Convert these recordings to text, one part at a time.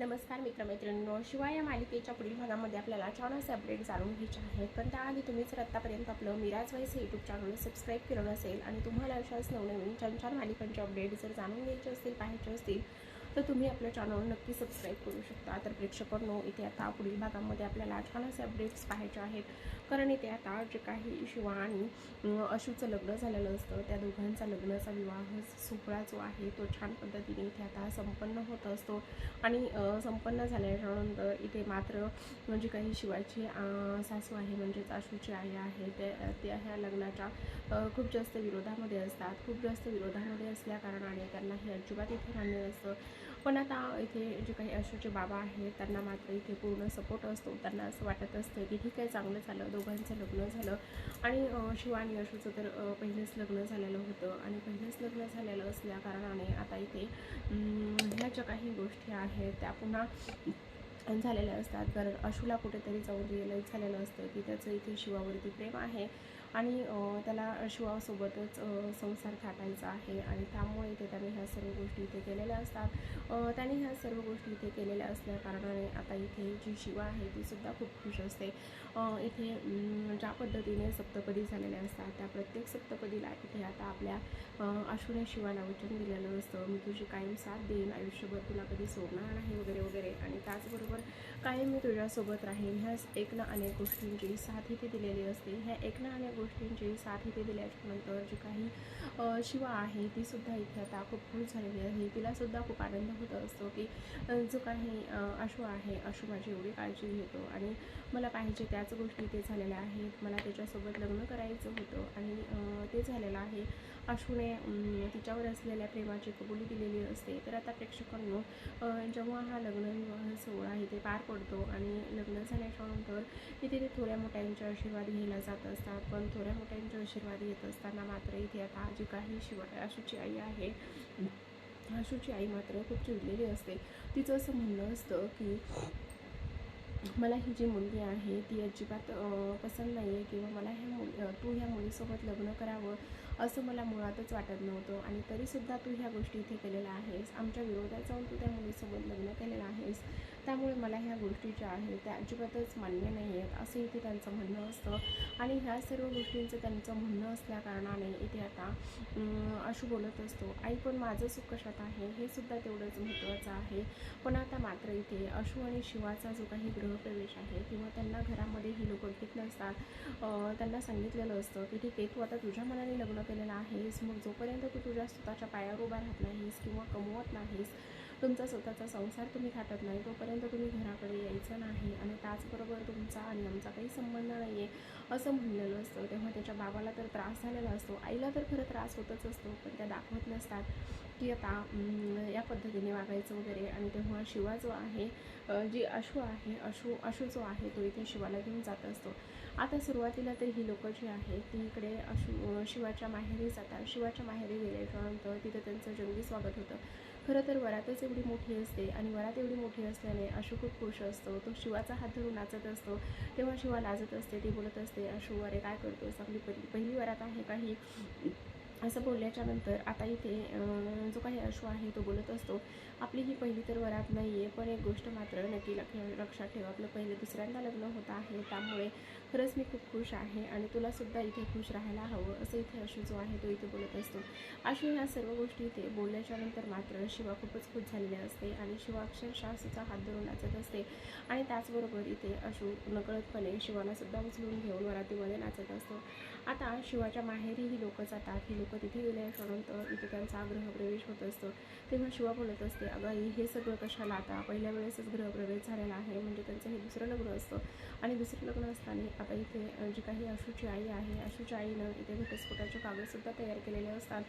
नमस्कार मित्रमैत्रिणींनो शिवाय या मालिकेच्या पुढील भागामध्ये आपल्याला छान अपडेट जाणून घ्यायचे आहेत पण त्याआधी तुम्ही जर आत्तापर्यंत आपलं मिराज वाईस यूट्यूब चॅनल सबस्क्राईब केलं नसेल आणि तुम्हाला अशाच नवनवीन छान छान मालिकांचे अपडेट जर जाणून घ्यायचे असतील पाहायचे असतील तर तुम्ही आपल्या चॅनल नक्की सबस्क्राईब करू शकता. तर प्रेक्षकांनो इथे आता पुढील भागामध्ये आपल्याला छान असे अपडेट्स पाहायचे आहेत. कारण इथे आता जे काही शिवा आणि अशूचं लग्न झालेलं असतं त्या दोघांचा लग्नाचा विवाह सोहळा जो आहे तो छान पद्धतीने इथे आता संपन्न होत असतो. आणि संपन्न झाल्यानंतर इथे मात्र म्हणजे काही शिवाची सासू आहे म्हणजेच आशूची आई आहे ते त्या ह्या लग्नाच्या खूप जास्त विरोधामध्ये असतात. खूप जास्त विरोधामध्ये असल्या कारणाने त्यांना हे अजिबात इथे मान्य नसतं. पण आता इथे जे काही अशोचे बाबा आहेत त्यांना मात्र इथे पूर्ण सपोर्ट असतो. त्यांना असं वाटत असतं की ठीक आहे चांगलं झालं दोघांचं लग्न झालं. आणि शिवानी अशोचं तर अ, पहिलेच लग्न झालेलं होतं. आणि पहिलेच लग्न झालेलं असल्या कारणाने आता इथे ह्या ज्या काही गोष्टी आहेत त्या पुन्हा झालेल्या असतात. कारण अशूला कुठेतरी जाऊन रिअलाईज झालेलं असतं की त्याचं इथे शिवावरती प्रेम आहे. आणि त्याला शिवासोबतच संसार थाटायचा आहे आणि त्यामुळे इथे त्याने ह्या सर्व गोष्टी इथे केलेल्या असतात. त्याने ह्या सर्व गोष्टी इथे केलेल्या असल्या कारणाने आता इथे जी शिवा आहे ती सुद्धा खूप खुश असते. इथे ज्या पद्धतीने सप्तपदी झालेल्या असतात त्या प्रत्येक सप्तपदीला इथे आता आपल्या अश्विने शिवाला वचन दिलेलं असतं. मी तुझी कायम साथ देईन आयुष्यभर तुला कधी सोडणार नाही वगैरे वगैरे. आणि त्याचबरोबर कायम मी तुझ्यासोबत राहीन. ह्या एक ना अनेक गोष्टींची साथ इथे दिलेली असते. ह्या एक ना अनेक गोष्टींची साथ इथे दिल्याच्यानंतर जी काही शिवा आहे ती सुद्धा इथे आता खूप खुश झालेली आहे. तिलासुद्धा खूप आनंद होत असतो की जो काही अ, आशू आहे आशू माझी एवढी काळजी घेतो. आणि मला पाहिजे त्याच गोष्टी इथे झालेल्या आहेत. मला त्याच्यासोबत लग्न करायचं होतं आणि ते झालेलं आहे. आशूने तिच्यावर असलेल्या प्रेमाची कबुली दिलेली असते. तर आता प्रेक्षकांनो जेव्हा हा लग्न विवाह सोहळा इथे पार पडतो आणि लग्न झाल्याच्यानंतर इथे ते थोड्या मोठ्यांचे आशीर्वाद घ्यायला जात असतात. पण थोड्या मोठ्यांचे आशीर्वाद येत असताना मात्र इथे आता जी काही शिवाय आशूची आई आहे. आशूची आई मात्र खूप चिडलेली असते. तिचं असं म्हणणं असतं की मला ही जी मुलगी आहे ती अजिबात पसंत नाही आहे किंवा मला ह्या मुल तू ह्या मुलीसोबत लग्न करावं असं मला मुळातच वाटत नव्हतं आणि तरीसुद्धा तू ह्या गोष्टी इथे केलेल्या आहेस. आमच्या विरोधात जाऊन तू त्या मुलीसोबत लग्न केलेलं आहेस. त्यामुळे मला ह्या गोष्टी ज्या आहेत त्या अजिबातच मान्य नाही आहेत असं इथे त्यांचं म्हणणं असतं. आणि ह्या सर्व गोष्टींचं त्यांचं म्हणणं असल्याकारणाने इथे आता अशू बोलत असतो आई पण माझं सुख कशात आहे? हे सुद्धा तेवढंच महत्त्वाचं आहे. पण आता मात्र इथे अशू आणि शिवाचा जो काही ग्रह गृहप्रवेश आहे किंवा त्यांना घरामध्ये ही लोक घेत नसतात त्यांना सांगितलेलं असतं की ठीक आहे तू आता तुझ्या मनाने लग्न केलेलं आहेस मग जोपर्यंत तू तुझ्या स्वतःच्या पायावर उभा राहत नाहीस किंवा कमवत नाहीस तुमचा स्वतःचा संसार तुम्ही थाटत नाही तोपर्यंत तुम्ही घराकडे यायचं नाही आणि त्याचबरोबर तुमचा आणि आमचा काही संबंध नाही आहे असं म्हणलेलं असतं. तेव्हा त्याच्या बाबाला तर त्रास झालेला असतो आईला तर खरं त्रास होतच असतो पण त्या दाखवत नसतात की आता या पद्धतीने वागायचं वगैरे. आणि तेव्हा शिवा जो आहे जी अशू आहे अशू अशू जो आहे तो इथे शिवाला घेऊन जात असतो. आता सुरुवातीला तर ही लोकं जी आहेत ती इकडे अशू शिवाच्या माहेरी जातात. शिवाच्या माहेरी गेल्याच्यानंतर तिथं त्यांचं जंगी स्वागत होतं. खरं तर वरातच एवढी मोठी असते आणि वरात एवढी मोठी असल्याने अशू खूप खुश असतो. तो शिवाचा हात धरून नाचत असतो. तेव्हा शिवा लाजत असते ती बोलत असते अशू अरे काय करतोस आपली पहिली वरात आहे काही असं बोलल्याच्या नंतर आता इथे जो काही अश्व आहे तो बोलत असतो आपली ही पहिली तर वरात नाही आहे पण एक गोष्ट मात्र नक्की लक्ष लक्षात ठेव. आपलं पहिले दुसऱ्यांदा लग्न होतं आहे त्यामुळे खरंच मी खूप खुश आहे आणि तुलासुद्धा इथे खुश राहायला हवं असं इथे अश्व जो आहे तो इथे बोलत असतो. अश्व ह्या सर्व गोष्टी इथे बोलल्याच्या नंतर मात्र शिवा खूपच खुश झालेली असते आणि शिवा अक्षरशः तिचा हात धरून नाचत असते. आणि त्याचबरोबर इथे अशू नकळतपणे शिवालासुद्धा उचलून घेऊन वरातीमध्ये नाचत असतो. आता शिवाच्या माहेरी ही लोकं जातात ही लोकं तिथे गेल्याच्यानंतर इथे त्यांचा गृहप्रवेश होत असतो. तेव्हा शिवा बोलत असते अगं आई हे सगळं कशाला आता? पहिल्या वेळेसच गृहप्रवेश झालेला आहे म्हणजे त्यांचं हे दुसरं लग्न असतं. आणि दुसरं लग्न असताना आता इथे जी काही आशूची आई आहे आशूच्या आईनं इथे घटस्फोटाचे कागदसुद्धा तयार केलेले असतात.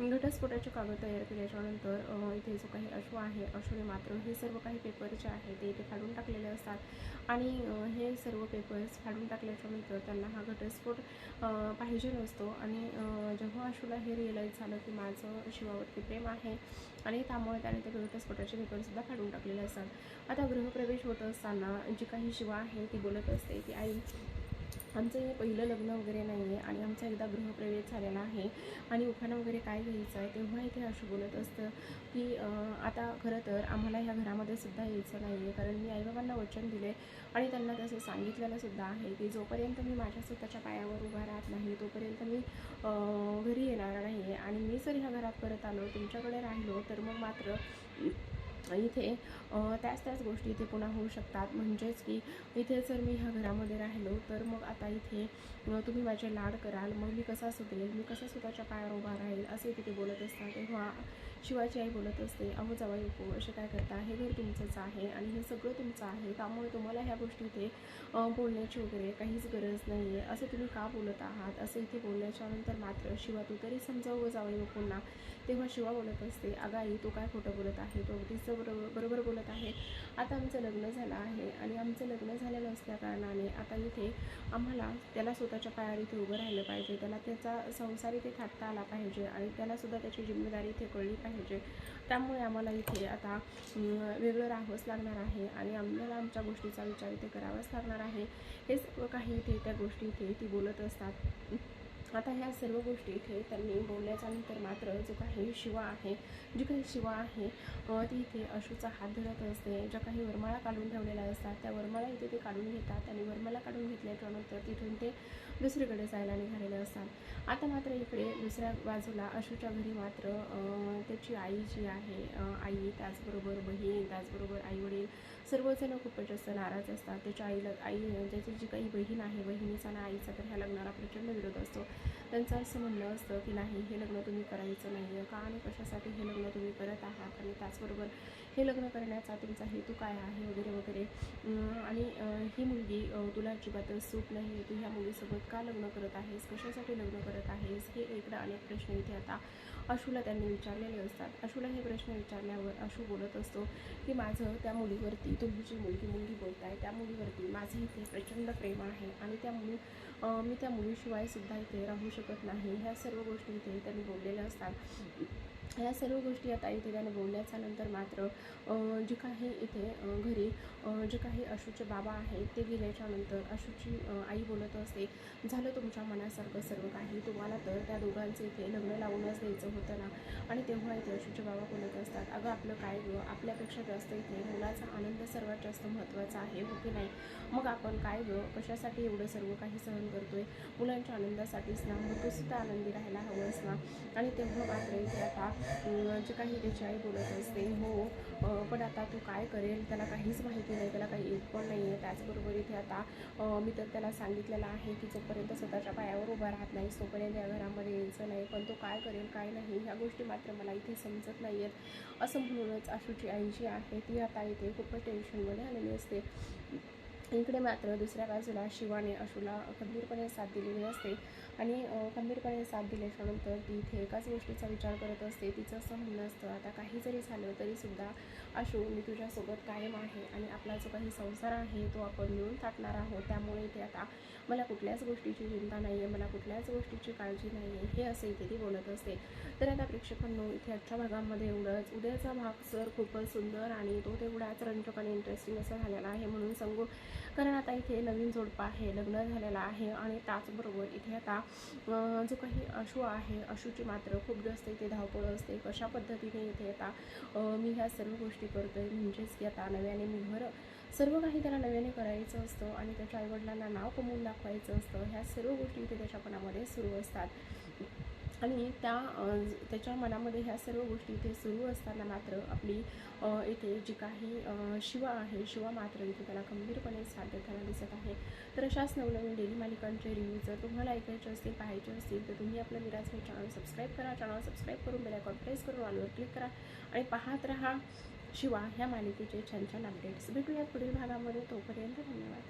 घटस्फोटाचे कागद तयार केल्याच्यानंतर इथे जो काही अशू आहे अशूने मात्र हे सर्व काही पेपर जे आहे ते इथे फाडून टाकलेले असतात. आणि हे सर्व पेपर्स फाडून टाकल्याच्यानंतर त्यांना हा घटस्फोट पाहिजे नसतो. आणि जेव्हा जेव्हा तुला हे रिअलाईज झालं की माझं शिवावरती प्रेम आहे. आणि त्यामुळे त्याने ते घटस्फोटाचे पेपरसुद्धा फाडून टाकलेले असतात आता गृहप्रवेश होत असताना जी काही शिवा आहे ती बोलत असते की आई आमचं हे पहिलं लग्न वगैरे नाही आहे आणि आमचा एकदा गृहप्रवेश झालेला आहे आणि उखाणा वगैरे काय घ्यायचं आहे तेव्हा इथे अशी बोलत असतं की आता खरं तर आम्हाला ह्या घरामध्ये सुद्धा यायचं नाही आहे कारण मी आईबाबांना वचन दिले आणि त्यांना तसं सांगितलेलं सुद्धा आहे की जोपर्यंत मी माझ्या स्वतःच्या पायावर उभा राहत नाही तोपर्यंत मी घरी येणार नाही. आहे आणि मी जर ह्या घरात परत आलो तुमच्याकडे राहिलो तर मग मात्र इथे. त्याच त्याच गोष्टी इथे पुन्हा होऊ शकतात. म्हणजेच की इथे जर मी ह्या घरामध्ये राहिलो तर मग आता इथे तुम्ही माझे लाड कराल. मग मी कसा सुधरेल? मी कसा स्वतःच्या पायावर उभा राहील? असे तिथे बोलत असतात. तेव्हा शिवाची आई बोलत असते अहो जावाई बापू असे काय करता? हे घर तुमचंच आहे आणि हे सगळं तुमचं आहे त्यामुळे तुम्हाला ह्या गोष्टी इथे बोलण्याची वगैरे काहीच गरज नाही आहे असं तुम्ही का बोलत आहात? असं इथे बोलण्याच्यानंतर मात्र शिवा तू तरी समजावं जावई बापूंना तेव्हा शिवा बोलत असते अगं आई तो काय खोटं बोलत आहे? तो अगदीच बरोबर बरोबर बोलत आहे. आता आमचं लग्न झालं आहे आणि आमचं लग्न झालेलं असल्याकारणाने आता इथे आम्हाला त्याला स्वतःच्या पायावर इथे उभं राहिलं पाहिजे. त्याला त्याचा संसार इथे थाटता आला पाहिजे आणि त्यालासुद्धा त्याची जिम्मेदारी इथे कळली पाहिजे. म्हणजे त्यामुळे आम्हाला इथे आता वेगळं राहावंच लागणार आहे आणि आम्हाला आमच्या गोष्टीचा विचार इथे करावाच लागणार आहे. हे सर्व काही इथे त्या गोष्टी इथे ती बोलत असतात. आता ह्या सर्व गोष्टी इथे त्यांनी बोलल्याच्या नंतर मात्र जो काही शिवा आहे जी काही शिवा आहे ती इथे अशूचा हात धरत असते. ज्या काही वरमाळा काढून ठेवलेल्या असतात त्या वरमाळा इथे ते काढून घेतात आणि वरमाळा काढून घेतल्याच्या नंतर तिथून ते दुसरीकडे जायला निघालेले असतात. आता मात्र इकडे दुसऱ्या बाजूला अशूच्या घरी मात्र त्याची आई जी आहे आई त्याचबरोबर बहीण त्याचबरोबर आईवडील सर्वजण खूपच जास्त नाराज असतात. त्याच्या आईला आई त्याची जी काही बहीण आहे बहिणीचा ना आईचा तर ह्या लग्नाला प्रचंड विरोध असतो. त्यांचं असं म्हणणं असतं की नाही हे लग्न तुम्ही करायचं नाही आहे का आणि कशासाठी हे लग्न तुम्ही करत आहात? आणि त्याचबरोबर हे लग्न करण्याचा तुमचा हेतू काय आहे? वगैरे वगैरे. आणि ही मुलगी तुला अजिबातच सूट नाही तू ह्या मुलीसोबत का लग्न करत आहेस? कशासाठी लग्न करत आहेस? हे एकदा अनेक प्रश्न इथे आता अशूला त्यांनी विचारलेले असतात. अशूला हे प्रश्न विचारल्यावर अशू बोलत असतो की माझं त्या मुलीवरती तुम्ही जी मुलगी मुलगी बोलताय त्या मुलीवरती माझं इथे प्रचंड प्रेम आहे. आणि त्या मुली मी त्या मुलीशिवाय सुद्धा इथे राहू शकत नाही. ह्या सर्व गोष्टी इथे त्यांनी बोललेल्या असतात. ह्या सर्व गोष्टी आता इथे त्याने बोलल्याच्या नंतर मात्र जे काही इथे घरी जे काही अशूचे बाबा आहेत ते गेल्याच्यानंतर अशूची आई बोलत असते झालं तुमच्या मनासारखं सर्व काही तुम्हाला तर त्या दोघांचं इथे लग्न लावूनच द्यायचं होतं ना? आणि तेव्हा इथे अशूचे बाबा बोलत असतात अगं आपलं काय गं? आपल्यापेक्षा जास्त इथे मुलाचा आनंद सर्वात जास्त महत्त्वाचा आहे हो की नाही? मग आपण काय गं? कशासाठी एवढं सर्व काही सहन करतोय? मुलांच्या आनंदासाठीच ना मग तू सुद्धा आनंदी राहायला हवंच ना? आणि तेव्हा मात्र इथे आता जे काही त्याची आई बोलत असते हो पण आता तू काय करेल त्याला काहीच माहिती नाही त्याला काही येत पण नाही आहे. त्याचबरोबर इथे आता मी तर त्याला सांगितलेलं आहे की जोपर्यंत स्वतःच्या पायावर उभा राहत नाही तोपर्यंत या घरामध्ये यायचं नाही. पण तो काय करेल काय नाही ह्या गोष्टी मात्र मला इथे समजत नाही आहेत असं म्हणूनच आशूची आई जी आहे ती आता इथे खूपच टेन्शनमध्ये आलेली असते. इकडे मात्र दुसऱ्या बाजूला शिवाने अशूला खंबीरपणे साथ दिलेली असते. आणि खंबीरपणे साथ दिल्याच्यानंतर ती इथे एकाच गोष्टीचा विचार करत असते. तिचं असं म्हणणं असतं आता काही जरी झालं तरीसुद्धा अशू मी तुझ्यासोबत कायम आहे आणि आपला जो काही संसार आहे तो आपण मिळून टाकणार आहोत. त्यामुळे इथे आता मला कुठल्याच गोष्टीची चिंता नाही आहे मला कुठल्याच गोष्टीची काळजी नाही आहे हे असं इथे ती बोलत असते. तर आता प्रेक्षकांनो इथे आजच्या भागामध्ये एवढंच उद्याचा भाग सर खूपच सुंदर आणि तो तेवढाच रंजक आणि इंटरेस्टिंग असा झालेला आहे म्हणून सांगू. कारण आता इथे नवीन जोडपा आहे लग्न झालेलं आहे आणि त्याचबरोबर इथे आता जो काही अशू आहे अशूची मात्र खूप जास्त इथे धावपळ असते. कशा पद्धतीने इथे आता मी ह्या सर्व गोष्टी करतो आहे म्हणजेच की आता नव्याने मी घर सर्व काही त्याला नव्याने करायचं असतं आणि त्याच्या आईवडिलांना नाव कमवून दाखवायचं असतं. ह्या सर्व गोष्टी इथे त्याच्या मनामध्ये सुरू असतात. आणि त्या त्याच्या मनामध्ये ह्या सर्व गोष्टी इथे सुरू असताना मात्र आपली इथे जी काही शिवा आहे शिवा मात्र इथे त्याला गंभीरपणे साथ देताना दिसत आहे. तर अशाच नवनवीन डेली मालिकांचे रिव्ह्यू जर तुम्हाला ऐकायचे असतील पाहायचे असतील तर तुम्ही आपलं विराज हे चॅनल सबस्क्राईब करा. चॅनल सबस्क्राईब करून बेल आयकॉन प्रेस करून ऑलवर क्लिक करा. आणि पाहत राहा शिवा ह्या मालिकेचे छान छान अपडेट्स भेटूया पुढील भागामध्ये. तोपर्यंत धन्यवाद.